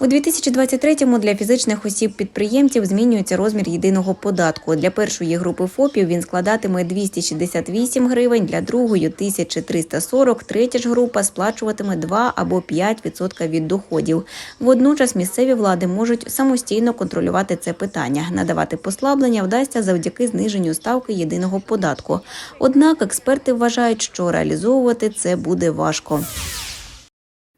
У 2023-му для фізичних осіб-підприємців змінюється розмір єдиного податку. Для першої групи ФОПів він складатиме 268 гривень, для другої – 1340, третя ж група сплачуватиме 2 або 5% від доходів. Водночас місцеві влади можуть самостійно контролювати це питання. Надавати послаблення вдасться завдяки зниженню ставки єдиного податку. Однак експерти вважають, що реалізовувати це буде важко.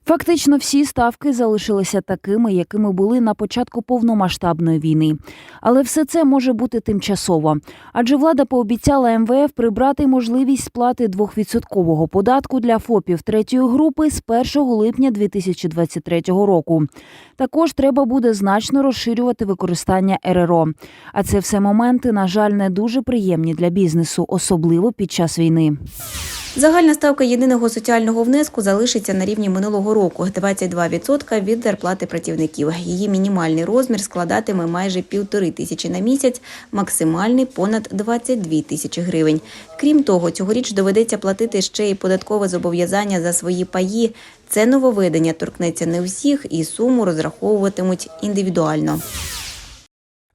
Фактично всі ставки залишилися такими, якими були на початку повномасштабної війни. Але все це може бути тимчасово, адже влада пообіцяла МВФ прибрати можливість сплати 2% податку для ФОПів третьої групи з 1 липня 2023 року. Також треба буде значно розширювати використання РРО. А це все моменти, на жаль, не дуже приємні для бізнесу, особливо під час війни. Загальна ставка єдиного соціального внеску залишиться на рівні минулого року 22% від зарплати працівників. Її мінімальний розмір складатиме майже півтори тисячі на місяць, максимальний понад 22 тисячі гривень. Крім того, цьогоріч доведеться платити ще й податкове зобов'язання за свої паї. Це нововведення торкнеться не всіх і суму розраховуватимуть індивідуально.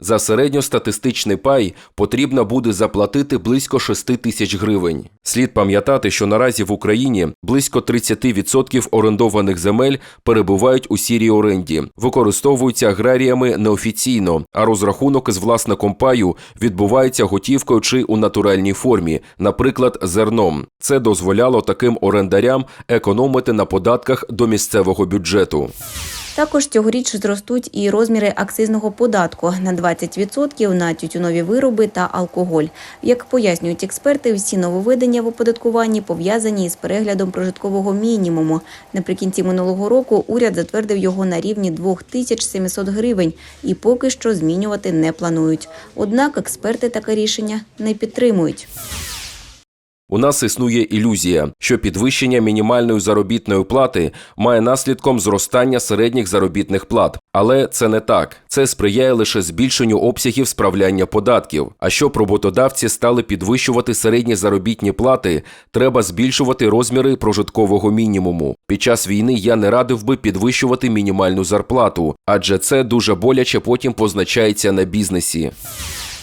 За середньостатистичний пай потрібно буде заплатити близько 6 тисяч гривень. Слід пам'ятати, що наразі в Україні близько 30% орендованих земель перебувають у сірій оренді, використовуються аграріями неофіційно, а розрахунок з власником паю відбувається готівкою чи у натуральній формі, наприклад, зерном. Це дозволяло таким орендарям економити на податках до місцевого бюджету. Також цьогоріч зростуть і розміри акцизного податку на 20% на тютюнові вироби та алкоголь. Як пояснюють експерти, всі нововведення в оподаткуванні пов'язані із переглядом прожиткового мінімуму. Наприкінці минулого року уряд затвердив його на рівні 2700 гривень і поки що змінювати не планують. Однак експерти таке рішення не підтримують. У нас існує ілюзія, що підвищення мінімальної заробітної плати має наслідком зростання середніх заробітних плат, але це не так. Це сприяє лише збільшенню обсягів справляння податків. А щоб роботодавці стали підвищувати середні заробітні плати, треба збільшувати розміри прожиткового мінімуму. Під час війни я не радив би підвищувати мінімальну зарплату, адже це дуже боляче потім позначається на бізнесі.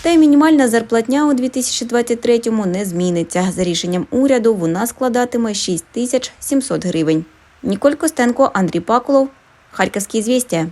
Та й мінімальна зарплатня у 2023-му не зміниться. За рішенням уряду вона складатиме 6 тисяч 700 гривень. Ніколь Костенко, Андрій Паколов, Харківські звістя.